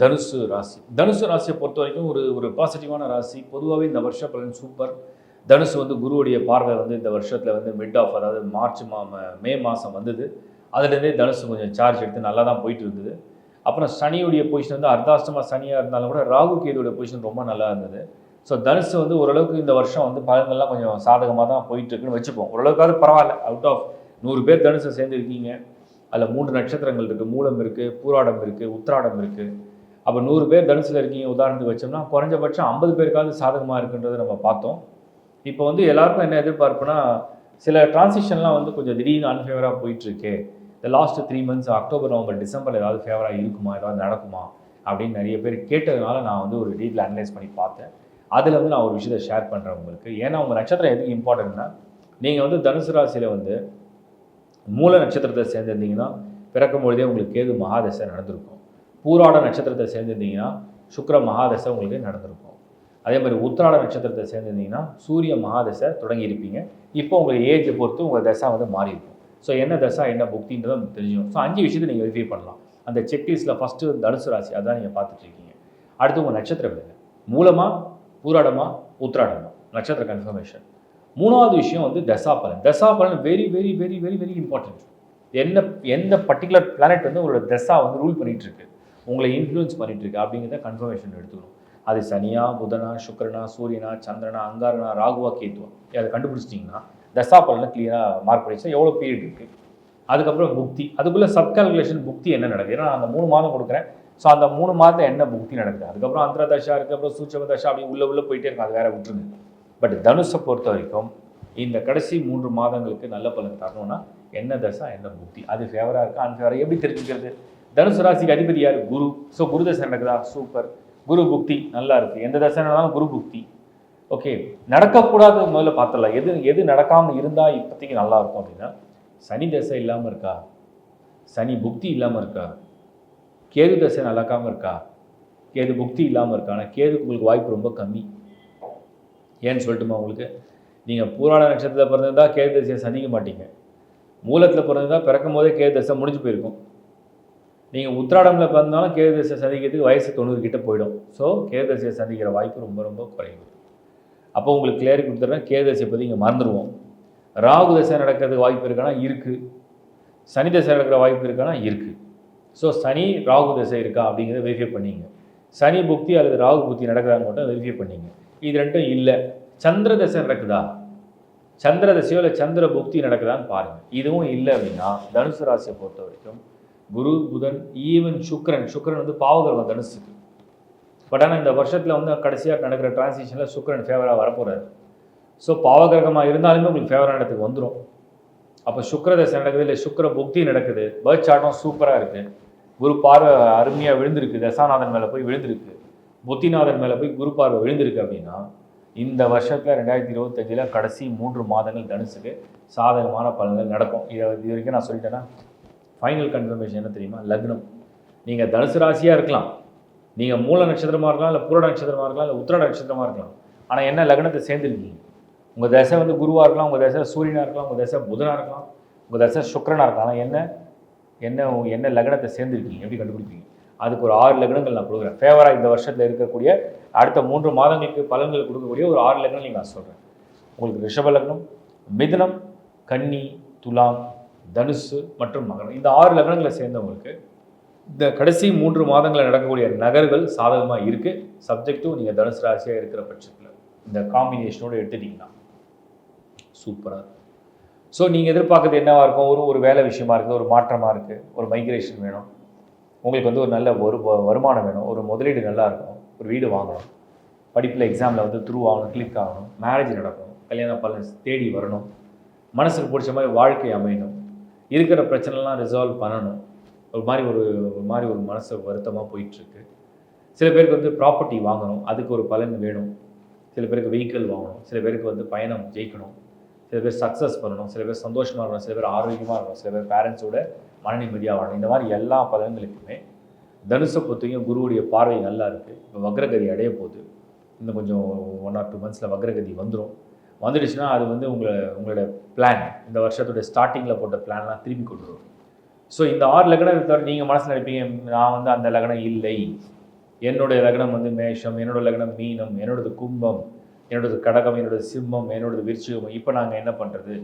தனுசு ராசி. தனுசு ராசியை பொறுத்த வரைக்கும் ஒரு ஒரு பாசிட்டிவான ராசி. பொதுவாகவே இந்த வருஷ பலன் சூப்பர் தனுசு வந்து குருவுடைய பார்வை வந்து இந்த வருஷத்தில் வந்து மிட் ஆஃப் அதாவது மார்ச் மா மே மாதம் வந்தது. அதுலேருந்தே தனுசு கொஞ்சம் சார்ஜ் எடுத்து நல்லா தான் போயிட்டு இருந்தது. அப்புறம் சனியுடைய பொசிஷன் வந்து அர்தாஷ்டமாக சனியாக இருந்தாலும் கூட ராகு கேதுடைய பொசிஷன் ரொம்ப நல்லா இருந்தது. ஸோ தனுசு வந்து ஓரளவுக்கு இந்த வருஷம் வந்து பலன்கள்லாம் கொஞ்சம் சாதகமாக தான் போயிட்டு இருக்குன்னு வச்சுப்போம். ஓரளவுக்காவது பரவாயில்ல. அவுட் ஆஃப் நூறு பேர் தனுசை சேர்ந்துருக்கீங்க. அதில் மூன்று நட்சத்திரங்கள் இருக்குது மூலம் இருக்குது பூராடம் இருக்குது உத்திராடம் இருக்குது அப்போ நூறு பேர் தனுசில் இருக்கீங்க உதாரணத்துக்கு வச்சோம்னா குறைஞ்சபட்சம் ஐம்பது பேருக்காவது சாதகமாக இருக்குன்றதை நம்ம பார்த்தோம். இப்போ வந்து எல்லாருக்கும் என்ன எதிர்பார்ப்புனா சில டிரான்சிஷன்லாம் வந்து கொஞ்சம் திடீர்னு அன்ஃபேவராக போயிட்டுருக்கே. இந்த last three months October November December ஏதாவது ஃபேவராக இருக்குமா ஏதாவது நடக்குமா அப்படின்னு நிறைய பேர் கேட்டதுனால நான் வந்து ஒரு டீட்டில் அனலைஸ் பண்ணி பார்த்தேன். அதில் வந்து நான் ஒரு விஷயத்தை ஷேர் பண்ணுறேன் உங்களுக்கு. ஏன்னா உங்கள் நட்சத்திரம் எதுக்கு இம்பார்ட்டன்ட்னா நீங்கள் வந்து தனுசு ராசியில் வந்து மூல நட்சத்திரத்தை சேர்ந்திருந்தீங்கன்னா பிறக்கும் பொழுதே உங்களுக்கு கேது மகாதசை நடந்திருக்கும். பூராட நட்சத்திரத்தை சேர்ந்திருந்தீங்கன்னா சுக்கர மகாதசை உங்களுக்கு நடந்திருக்கும். அதே மாதிரி உத்திராட நட்சத்திரத்தை சேர்ந்திருந்தீங்கன்னா சூரிய மகாதசை தொடங்கியிருப்பீங்க இப்போ உங்கள் ஏஜை பொறுத்து உங்கள் தசை வந்து மாறி இருக்கும். ஸோ என்ன தசா என்ன புக்தின்றதை நமக்கு தெரிஞ்சிடும். ஸோ அஞ்சு விஷயத்தை நீங்கள் வெரிஃபை பண்ணலாம். அந்த செக்லிஸ்ட்டில் ஃபஸ்ட்டு தனுசு ராசி அதான் நீங்கள் பார்த்துட்ருக்கீங்க அடுத்து உங்கள் நட்சத்திரம் என்ன மூலமாக பூராடமா உத்திராடமா? நட்சத்திர கன்ஃபர்மேஷன் மூணாவது விஷயம் வந்து தசாபலன் தசாபலன் very very very very very important என்ன எந்த பர்டிகுலர் பிளானட் வந்து உங்களோட தசா வந்து ரூல் பண்ணிகிட்டு இருக்கு? உங்களை இன்ஃப்ளூயன்ஸ் பண்ணிட்டு இருக்கு அப்படிங்கிறத கன்ஃபர்மேஷன் எடுத்துக்கணும். அது சனியா புதனா சுக்கரனா சூரியனா சந்திரனா அங்காரனா ராகுவா கேத்துவா. அதை கண்டுபிடிச்சிட்டிங்கன்னா தசாபலனை கிளியராக மார்க் பண்ணிச்சா எவ்வளோ பீரியட் இருக்குது அதுக்கப்புறம் புக்தி அதுக்குள்ளே சப்கால்குலேஷன் புக்தி என்ன நடக்குது? ஏன்னா நான் அந்த மூணு மாதம் கொடுக்குறேன். ஸோ அந்த மூணு மாதம் என்ன புக்தி நடக்குது? அதுக்கப்புறம் அந்தர தசா அதுக்கப்புறம் சூட்சம தசா அப்படி உள்ள உள்ளே போயிட்டே இருக்கும். அது வேற விட்டுருங்க பட் தனுஷை பொறுத்த வரைக்கும் இந்த கடைசி மூன்று மாதங்களுக்கு நல்ல பலன் தரணும்னா என்ன தசா என்ன புக்தி அது ஃபேவராக இருக்கா? அன்ஃபேவராக எப்படி தெரிஞ்சுக்கிறது? தனுசு ராசிக்கு அதிபதி யார்? குரு. ஸோ குரு தசை நடக்குதா? சூப்பர் குரு புக்தி நல்லா இருக்குது எந்த தசை நடந்தாலும் குரு புக்தி. ஓகே நடக்கக்கூடாது முதல்ல பார்த்துடலாம். எது எது நடக்காமல் இருந்தால் இப்போதைக்கு நல்லா இருக்கும் அப்படின்னா சனி தசை இல்லாமல் இருக்கா? சனி புக்தி இல்லாமல் இருக்கா? கேது தசை நடக்காமல் இருக்கா? கேது புக்தி இல்லாமல் இருக்கா? ஆனால் கேதுக்கு உங்களுக்கு வாய்ப்பு ரொம்ப கம்மி. ஏன்னு சொல்லட்டுமா உங்களுக்கு? நீங்கள் பூராட நட்சத்திரத்தில் பிறந்திருந்தா கேது தசையை சந்திக்க மாட்டீங்க. மூலத்தில் பிறந்திருந்தா பிறக்கும் போதே கேது தசை முடிஞ்சு போயிருக்கும். நீங்கள் உத்திராடமில் பிறந்தாலும் கேது சந்திக்கிறதுக்கு வயசு தொண்ணூறு கிட்ட போயிடும். ஸோ கேது சந்திக்கிற வாய்ப்பு ரொம்ப ரொம்ப குறைவு. அப்போ உங்களுக்கு கிளியர் கொடுத்துட்றேன் கேது பற்றி இங்கே மறந்துடுவோம் ராகு தசை நடக்கிறதுக்கு வாய்ப்பு இருக்கானா இருக்குது சனி தசை நடக்கிற வாய்ப்பு இருக்கானா இருக்குது ஸோ சனி ராகு தசை இருக்கா அப்படிங்கிறத வெரிஃபை பண்ணிங்க. சனி புக்தி அல்லது ராகு புக்தி நடக்கிறான்னு மட்டும் வெரிஃபை பண்ணிங்க. இது ரெண்டும் இல்லை. சந்திர தசை நடக்குதா? சந்திர தசையோ இல்லை சந்திர புக்தி நடக்குதான்னு பாருங்கள் இதுவும் இல்லை அப்படின்னா தனுசு ராசியை பொறுத்த வரைக்கும் குரு புதன் ஈவன் சுக்ரன் சுக்கிரன் வந்து பாவகிரகம் தனுசுக்கு. பட் ஆனால் இந்த வருஷத்தில் வந்து கடைசியாக நடக்கிற டிரான்சிஷனில் சுக்ரன் ஃபேவராக வரப்போகிறாரு ஸோ பாவகிரகமாக இருந்தாலுமே உங்களுக்கு ஃபேவரான இடத்துக்கு வந்துடும் அப்போ சுக்கிர தசை நடக்குது இல்லை சுக்கர புக்தி நடக்குது. பேர்த் சாட்டம் சூப்பராக இருக்குது குரு பார்வை அருமையாக விழுந்திருக்கு. தசாநாதன் மேலே போய் விழுந்திருக்கு. புத்திநாதன் மேலே போய் குரு பார்வை விழுந்திருக்கு அப்படின்னா இந்த வருஷத்தில் ரெண்டாயிரத்தி இருபத்தஞ்சில் கடைசி மூன்று மாதங்கள் தனுசுக்கு சாதகமான பலன்கள் நடக்கும். இதை இது வரைக்கும் நான் சொல்லிட்டேன்னா ஃபைனல் கன்ஃபர்மேஷன் என்ன தெரியுமா? லக்னம். நீங்கள் தனுசு ராசியாக இருக்கலாம். நீங்கள் மூல நட்சத்திரமாக இருக்கலாம் இல்லை புரட நட்சத்திரமாக இருக்கலாம் இல்லை உத்திர நட்சத்திரமாக இருக்கலாம். ஆனால் என்ன லக்னத்தை சேர்ந்துருக்கீங்க? உங்கள் தசை வந்து குருவாக இருக்கலாம் உங்கள் தசை சூரியனாக இருக்கலாம் உங்கள் தசை புதனாக இருக்கலாம் உங்கள் தசை சுக்கரனாக இருக்கலாம். ஆனால் என்ன? என்ன என்ன லக்னத்தை சேர்ந்துருக்கீங்க? எப்படி கண்டுபிடிப்பீங்க? அதுக்கு ஒரு ஆறு லக்னங்கள் நான் கொடுக்குறேன். ஃபேவராக இந்த வருஷத்தில் இருக்கக்கூடிய அடுத்த மூன்று மாதங்களுக்கு பலன்கள் கொடுக்கக்கூடிய ஒரு ஆறு லக்னங்கள் நீங்கள் நான் சொல்கிறேன் உங்களுக்கு ரிஷப லக்னம் மிதனம் கன்னி துலாம் தனுசு மற்றும் மகரம். இந்த ஆறு லக்னங்களை சேர்ந்தவங்களுக்கு இந்த கடைசி மூன்று மாதங்களில் நடக்கக்கூடிய நகர்கள் சாதகமாக இருக்குது சப்ஜெக்ட்டும் நீங்கள் தனுசு ராசியாக இருக்கிற பட்சத்தில் இந்த காம்பினேஷனோடு எடுத்துட்டிங்கன்னா சூப்பராக ஸோ நீங்கள் எதிர்பார்க்கறது என்னவாக இருக்கும்? ஒரு ஒரு வேலை விஷயமா இருக்குது ஒரு மாற்றமாக இருக்குது ஒரு மைக்ரேஷன் வேணும். உங்களுக்கு வந்து ஒரு நல்ல ஒரு வருமானம் வேணும் ஒரு முதலீடு நல்லா இருக்கும் ஒரு வீடு வாங்கணும் படிப்பில் எக்ஸாமில் வந்து த்ரூ ஆகணும் கிளிக் ஆகணும் மேரேஜ் நடக்கணும் கல்யாண பலன் தேடி வரணும் மனசுக்கு பிடிச்ச மாதிரி வாழ்க்கை அமையணும். இருக்கிற பிரச்சனைலாம் ரிசால்வ் பண்ணணும். ஒரு மாதிரி ஒரு ஒரு மாதிரி ஒரு மனசு வருத்தமாக போயிட்டுருக்கு. சில பேருக்கு வந்து ப்ராப்பர்ட்டி வாங்கணும் அதுக்கு ஒரு பலன் வேணும். சில பேருக்கு வெஹிக்கிள் வாங்கணும் சில பேருக்கு வந்து பயணம் ஜெயிக்கணும். சில பேர் சக்ஸஸ் பண்ணணும் சில பேர் சந்தோஷமாக இருக்கணும் சில பேர் ஆரோக்கியமாக இருக்கணும் சில பேர் பேரண்ட்ஸோட மனநிம்மதியாக வாழணும். இந்த மாதிரி எல்லா பலன்களுக்குமே தனுசை பொறுத்தையும் குருவுடைய பார்வை நல்லா இருக்குது இப்போ வக்ரகதி அடைய போகுது. இன்னும் கொஞ்சம் ஒன் ஆர் டூ மந்த்ஸில் வக்ரகதி வந்துடும் வந்துடுச்சுன்னா அது வந்து உங்களை உங்களோட பிளான் இந்த வருஷத்தோட ஸ்டார்டிங்கில் போட்ட பிளான்லாம் திரும்பி கொண்டு வரும். ஸோ இந்த ஆறு லக்னம் தவிர நீங்கள் மனசில் நினைப்பீங்க நான் வந்து அந்த லக்னம் இல்லை. என்னுடைய லக்னம் வந்து மேஷம் என்னோடய லக்னம் மீனம் என்னோடது கும்பம் என்னோடது கடகம் என்னோடது சிம்மம் என்னோடது விருச்சிகம் இப்போ நாங்கள் என்ன பண்ணுறது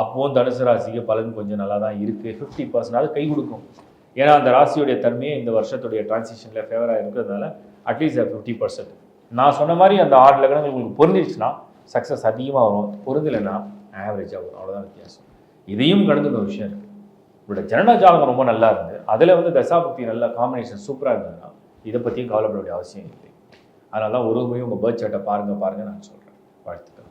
அப்போவும் தனுசு ராசிக்கு பலன் கொஞ்சம் நல்லா தான் இருக்குது ஃபிஃப்டி பர்சன்ட் அது கை கொடுக்கும். ஏன்னா அந்த ராசியுடைய தன்மையை இந்த வருஷத்துடைய டிரான்சிஷனில் ஃபேவராக இருக்கிறதுனால அட்லீஸ்ட் ஃபிஃப்டி பர்சன்ட் நான் சொன்ன மாதிரி அந்த ஆறு லக்னங்கள் உங்களுக்கு பொருந்திடுச்சுன்னா சக்ஸஸ் அதிகமாக வரும். பொருந்தலைன்னா ஆவரேஜாக வரும். அவ்வளோதான் வித்தியாசம். இதையும் கடந்து ஒரு விஷயம் இருக்குது இவரோட ஜனன ஜாதகம் ரொம்ப நல்லா இருந்து அதில் வந்து தசாபக்தி நல்ல காம்பினேஷன் சூப்பராக இருந்ததுன்னா இதை பற்றியும் கவலைப்பட வேண்டிய அவசியம் இல்லை. அதனால தான் ஒரு முறையும் உங்கள் பேர்த் சார்ட்டை பாருங்கள் பாருங்கள் நான் சொல்கிறேன் வாழ்த்துக்கள்.